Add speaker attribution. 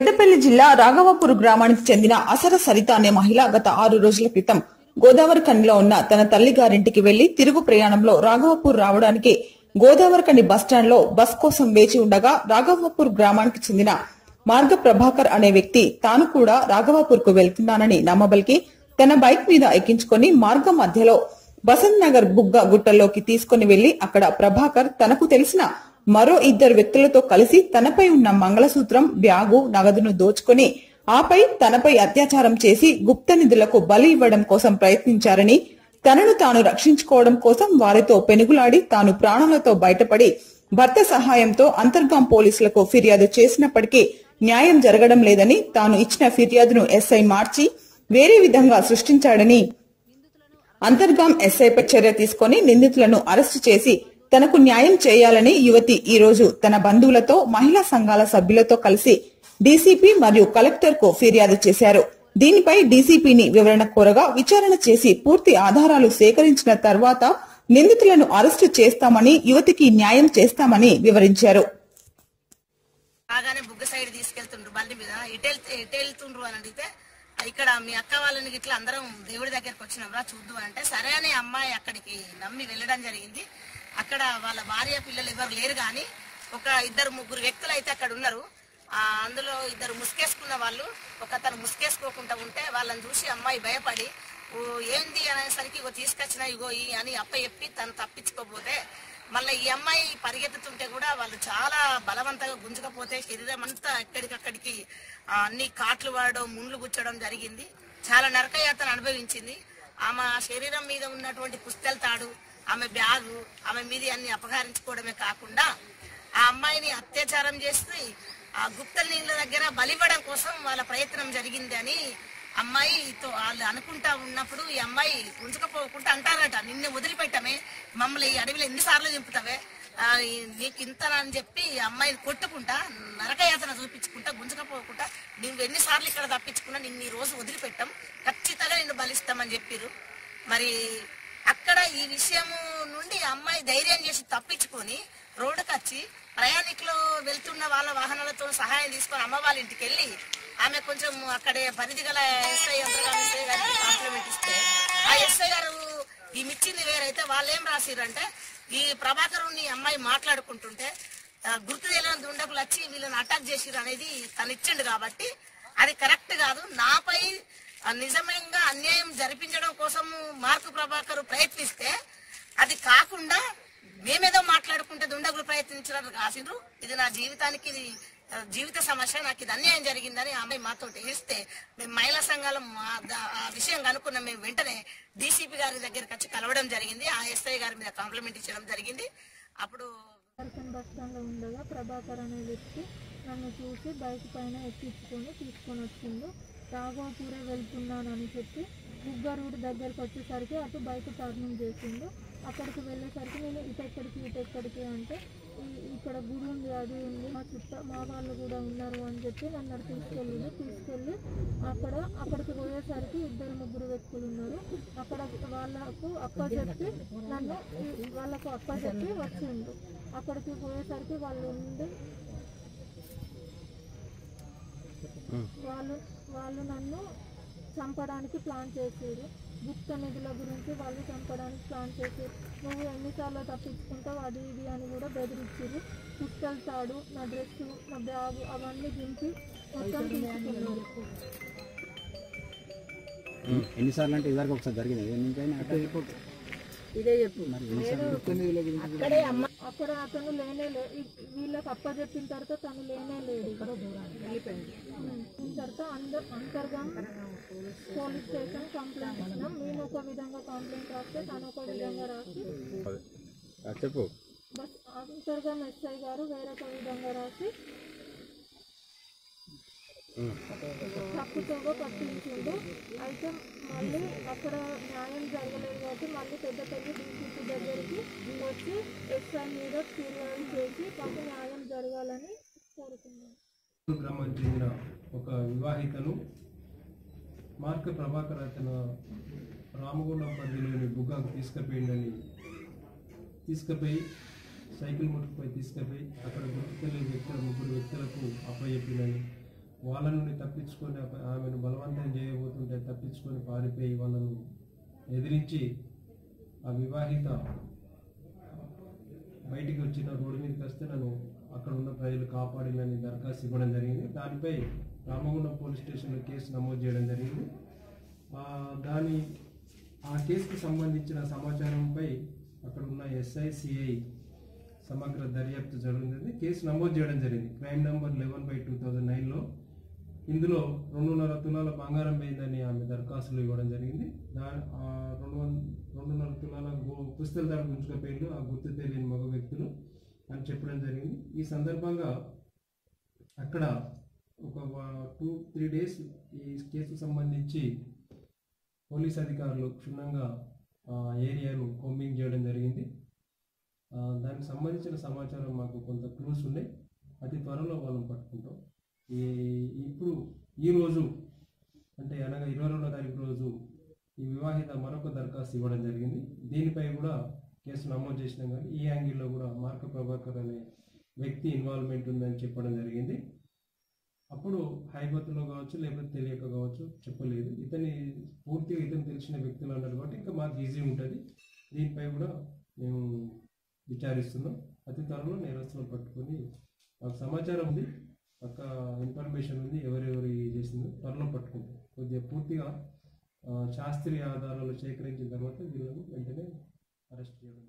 Speaker 1: పెద్దపల్లి జిల్లా రాఘవాపూర్ గ్రామానికి చెందిన అసర సరిత అనే మహిళ గత ఆరు రోజుల క్రితం గోదావరి కనిలో ఉన్న తన తల్లి గారింటికి వెళ్ళి తిరుగు ప్రయాణంలో రాఘవాపూర్ రావడానికి గోదావరి ఖని బస్టాండ్లో బస్ కోసం వేచి ఉండగా రాఘవాపూర్ గ్రామానికి చెందిన మార్గ ప్రభాకర్ అనే వ్యక్తి తాను కూడా రాఘవాపూర్కు వెళ్తున్నానని నమ్మబలికి తన బైక్ మీద ఎక్కించుకుని మార్గం మధ్యలో బసంత్ నగర్ బుగ్గ గుట్టల్లోకి తీసుకుని వెళ్ళి అక్కడ ప్రభాకర్ తనకు తెలిసిన మరో ఇద్దరు వ్యక్తులతో కలిసి తనపై ఉన్న మంగళసూత్రం బ్యాగు నగదును దోచుకొని ఆపై తనపై అత్యాచారం చేసి గుప్త నిధులకు బలి ఇవ్వడం కోసం ప్రయత్నించారని తనను తాను రక్షించుకోవడం కోసం వారితో పెనుగులాడి తాను ప్రాణాలతో బయటపడి భర్త సహాయంతో అంతర్గాం పోలీసులకు ఫిర్యాదు చేసినప్పటికీ న్యాయం జరగడం లేదని తాను ఇచ్చిన ఫిర్యాదును ఎస్ఐ మార్చి వేరే విధంగా సృష్టించాడని అంతర్గాం ఎస్ఐపై చర్య తీసుకొని నిందితులను అరెస్టు చేసి తనకు న్యాయం చేయాలని యువతి ఈ రోజు తన బంధువులతో మహిళా సంఘాల సభ్యులతో కలిసి డీసీపీ మరియు కలెక్టర్కు ఫిర్యాదు చేశారు. దీనిపై డీసీపీని వివరణ కోరగా విచారణ చేసి పూర్తి ఆధారాలు సేకరించిన తర్వాత నిందితులను అరెస్టు చేస్తామని యువతికి న్యాయం చేస్తామని వివరించారు.
Speaker 2: బాగానే బుగ్గ సైడ్ తీసుకెళ్తుండ్రు. బండి మీద ఇటు అని అడిగితే ఇక్కడ మీ అక్క వాళ్ళని ఇట్లా అందరం దేవుడి దగ్గరికి వచ్చినాంరా చూద్దు అంటే సరే అని అమ్మాయి అక్కడికి నమ్మి వెళ్ళడం జరిగింది. అక్కడ వాళ్ళ భార్య పిల్లలు ఎవరు లేరు కానీ ఒక ఇద్దరు ముగ్గురు వ్యక్తులు అయితే అక్కడ ఉన్నారు. అందులో ఇద్దరు ముసుకేసుకున్న వాళ్ళు ఒక అతను ముసుకేసుకోకుండా ఉంటే వాళ్ళని చూసి అమ్మాయి భయపడి "ఓ, ఏంది? అనేసరికి ఇగో తీసుకొచ్చిన ఇగో ఈ అని అప్ప చెప్పి తను తప్పించుకోపోతే మళ్ళీ ఈ అమ్మాయి పరిగెత్తుతుంటే కూడా వాళ్ళు చాలా బలవంతంగా గుంజుకపోతే శరీరం అంతా ఎక్కడికక్కడికి అన్ని కాట్లు వాడడం ముండ్లు గుచ్చడం జరిగింది. చాలా నరకయాతన అనుభవించింది. ఆమె శరీరం మీద ఉన్నటువంటి పుస్తెల తాడు ఆమె బ్యాగు ఆమె మీద అన్ని అపహరించుకోవడమే కాకుండా ఆ అమ్మాయిని అత్యాచారం చేసి ఆ గుప్త నీళ్ళ దగ్గర బలివ్వడం కోసం వాళ్ళ ప్రయత్నం జరిగింది అని అమ్మాయితో వాళ్ళు అనుకుంటా ఉన్నప్పుడు ఈ అమ్మాయి ఉంచకపోకుండా అంటారట నిన్ను వదిలిపెట్టమే మమ్మల్ని ఈ అడవిలో ఎన్నిసార్లు దింపుతావే? నీకు ఇంత అని చెప్పి ఈ అమ్మాయిని కొట్టుకుంటా నరకయాతన చూపించుకుంటా గుంజకపోకుండా నువ్వు ఎన్నిసార్లు ఇక్కడ తప్పించుకున్నా నిన్ను ఈ రోజు వదిలిపెట్టాం ఖచ్చితంగా నిన్ను బలిస్తామని చెప్పిర్రు. మరి ఇక్కడ ఈ విషయం నుండి అమ్మాయి ధైర్యం చేసి తప్పించుకొని రోడ్డుకి వచ్చి ప్రయాణికులు వెళ్తున్న వాళ్ళ వాహనాలతో సహాయం తీసుకొని అమ్మ వాళ్ళ ఇంటికి వెళ్ళి ఆమె కొంచెం అక్కడే పరిధి గల ఎస్ఐ ఎస్ఐ గారికి కాంప్లిమెంట్ ఇస్తే ఆ ఎస్ఐ గారు ఈ మిచ్చింది వేరైతే వాళ్ళు ఏం రాసిరంటే ఈ ప్రభాకరుని అమ్మాయి మాట్లాడుకుంటుంటే గుర్తు తెలియని దుండకులు వచ్చి వీళ్ళని అటాక్ చేసిరు అనేది తను ఇచ్చిండు కాబట్టి అది కరెక్ట్ కాదు. నాపై నిజంగా అన్యాయం జరిపించడం కోసం మార్కు ప్రభాకర్ ప్రయత్నిస్తే అది కాకుండా మేమేదో మాట్లాడుకుంటే దుండగులు ప్రయత్నించడానికి రాసిండ్రు. ఇది నా జీవితానికి ఇది జీవిత సమస్య. నాకు ఇది అన్యాయం జరిగిందని ఆమె మాతో ఇస్తే మేము మహిళా సంఘాలు మా- ఆ విషయం కనుక్కున్న మేము వెంటనే డీసీపీ గారి దగ్గరికి వచ్చి కలవడం జరిగింది. ఆ ఎస్ఐ గారి మీద కాంప్లిమెంట్ ఇచ్చడం జరిగింది. అప్పుడు
Speaker 3: బస్టాండ్లో ఉండగా ప్రభాకర్ అనే వ్యక్తి నన్ను చూసి బైక్ పైన ఎక్కించుకొని తీసుకొని వచ్చిండు. రాఘవపూరే వెళ్తున్నానని చెప్పి బుగ్గరూడు దగ్గరికి వచ్చేసరికి అటు బైక్ టర్నింగ్ చేసిండు. అక్కడికి వెళ్ళేసరికి నేను ఇటెక్కడికి ఇటెక్కడికి అంటే "ఈ- ఇక్కడ గుడి ఉంది అది ఉంది మా చుట్ట మా వాళ్ళు కూడా ఉన్నారు అని చెప్పి నన్ను అటు తీసుకెళ్ళింది తీసుకెళ్ళి అక్కడ అక్కడికి పోయేసరికి ఇద్దరు ముగ్గురు వ్యక్తులు ఉన్నారు. అక్కడ వాళ్ళకు అప్ప చెప్పి నన్ను వాళ్ళకు అప్ప చెప్పి వచ్చిండు. అక్కడికి పోయేసరికి వాళ్ళు ఉండి వాళ్ళు వాళ్ళు నన్ను చంపడానికి ప్లాన్ చేసారు గుప్త నిధుల గురించి వాళ్ళు చంపడానికి ప్లాన్ చేసారు నువ్వు ఎన్నిసార్లు తప్పించుకుంటావు అది ఇది అని కూడా బెదిరించారు పిస్టల్ తాడు నా డ్రెస్సు నా బ్యాగ్ అవన్నీ దింపి మొత్తం తీసుకున్నారు.
Speaker 4: ఎన్నిసార్లు అంటే ఇదివరకు ఒకసారి జరిగింది. ఎన్నికైనా అట్లా
Speaker 3: అక్కడ అతను లేనే వీళ్ళకి అప్పచెప్పిన తర్వాత తను లేనే లేడు. తర్వాత అంద అంతర్గం పోలీస్ స్టేషన్ కంప్లైంట్ ఇచ్చినాం. మేము ఒక విధంగా కంప్లైంట్ రాస్తే తను ఒక విధంగా రాసి
Speaker 4: చెప్పు.
Speaker 3: బస్ అంతర్గం ఎస్ఐ గారు వేరొక విధంగా రాసి తప్పుతోగా పట్టించిండు. అయితే మళ్ళీ అక్కడ న్యాయం జరగలేదు కాబట్టి మళ్ళీ పెద్దపల్లి డీసీపీ దగ్గరికి వచ్చి ఎస్ఆర్ మీద ఫిర్యాదు చేసి మాకు న్యాయం జరగాలని కోరుతున్నాను.
Speaker 5: గ్రామానికి చెందిన ఒక వివాహితను మార్క ప్రభాకర్ అతను రామగుండం పరిధిలోని బుగ్గాకు తీసుకుపోయిందని తీసుకుపోయి సైకిల్ ముట్టుకుపోయి తీసుకుపోయి అక్కడ గుర్తు తెలియని ముగ్గురు వ్యక్తులకు అప్పచెప్పిందని వాళ్ళ నుండి తప్పించుకొని ఆమెను బలవంతం చేయబోతుంటే తప్పించుకొని పారిపోయి వాళ్ళను ఎదిరించి ఆ వివాహిత బయటికి వచ్చిన రోడ్డు మీదకి వస్తే నన్ను అక్కడ ఉన్న ప్రజలు కాపాడాలని దరఖాస్తు ఇవ్వడం జరిగింది. దానిపై రామగుండం పోలీస్ స్టేషన్లో కేసు నమోదు చేయడం జరిగింది. దాని ఆ కేసుకు సంబంధించిన సమాచారంపై అక్కడ ఉన్న ఎస్ఐసిఐ సమగ్ర దర్యాప్తు జరుగుతుంది. కేసు నమోదు చేయడం జరిగింది. Crime number eleven by two thousand నైన్లో ఇందులో రెండున్నర తులాల బంగారం పోయిందని ఆమె దరఖాస్తులు ఇవ్వడం జరిగింది. దాని రెండు వం- రెండున్నర తులాల గు- పుస్తల దాడి పేర్లు ఆ గుర్తు తెలియని మగ వ్యక్తులు అని చెప్పడం జరిగింది. ఈ సందర్భంగా అక్కడ ఒక టూ త్రీ డేస్ ఈ కేసుకు సంబంధించి పోలీస్ అధికారులు క్షుణ్ణంగా ఆ ఏరియాను కోంబింగ్ చేయడం జరిగింది. దానికి సంబంధించిన సమాచారం మాకు కొంత క్లూస్ ఉన్నాయి. అతి త్వరలో వాళ్ళని పట్టుకుంటాం. ఈ ఇప్పుడు ఈ రోజు అంటే అనగా ఇరవై రెండో తారీఖు రోజు ఈ వివాహిత మరొక దరఖాస్తు ఇవ్వడం జరిగింది. దీనిపై కూడా కేసు నమోదు చేసినాం కానీ ఈ యాంగిల్లో కూడా మార్క ప్రభాకర్ అనే వ్యక్తి ఇన్వాల్వ్మెంట్ ఉందని చెప్పడం జరిగింది. అప్పుడు హైబత్తులో కావచ్చు లేకపోతే తెలియక కావచ్చు చెప్పలేదు. ఇతని పూర్తిగా ఇతను తెలిసిన వ్యక్తులు అన్నారు కాబట్టి ఇంకా మాకు ఈజీ ఉంటుంది. దీనిపై కూడా మేము విచారిస్తున్నాం. అతి త్వరలో నేరస్తులను పట్టుకొని మాకు సమాచారం ఉంది. పక్క ఇన్ఫర్మేషన్ ఉంది. ఎవరెవరు చేసిందో త్వరలో పట్టుకుంటాం. కొద్దిగా పూర్తిగా శాస్త్రీయ ఆధారాలు సేకరించిన తర్వాత వీళ్ళను వెంటనే అరెస్ట్ చేయడం